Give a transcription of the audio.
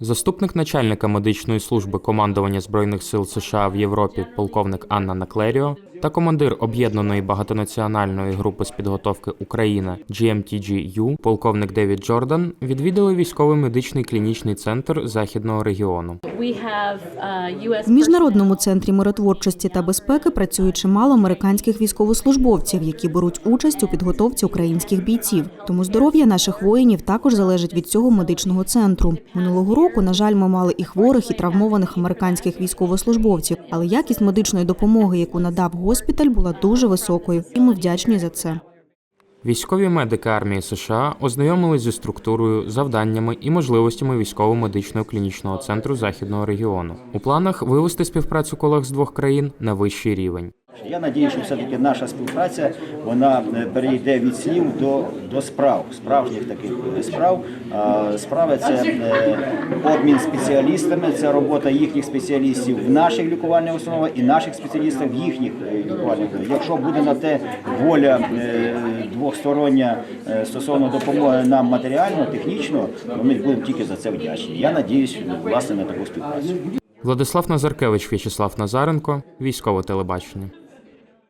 Заступник начальника медичної служби командування збройних сил США в Європі, полковник Анна Наклеріо, та командир об'єднаної багатонаціональної групи з підготовки Україна GMTGU, полковник Девід Джордан, відвідали військовий медичний клінічний центр західного регіону. Uh. В міжнародному центрі миротворчості та безпеки працює чимало американських військовослужбовців, які беруть участь у підготовці українських бійців. Тому здоров'я наших воїнів також залежить від цього медичного центру. Минулого року, на жаль, ми мали і хворих, і травмованих американських військовослужбовців, але якість медичної допомоги, яку надав госпіталь, була дуже високою, і ми вдячні за це. Військові медики армії США ознайомились зі структурою, завданнями і можливостями військово-медичного клінічного центру західного регіону. У планах вивести співпрацю колег з двох країн на вищий рівень. Я надію, що все-таки наша співпраця вона е, перейде від слів до, до справ, справжніх таких е, справ. Справи це е, обмін спеціалістами, це робота їхніх спеціалістів в наших лікувальних установах і наших спеціалістів в їхніх лікувальних. Якщо буде на те воля двохстороння стосовно допомоги нам матеріально, технічно, то ми будемо тільки за це вдячні. Я надіюсь, власне, на таку співпрацю. Владислав Назаркевич, В'ячеслав Назаренко, військове телебачення.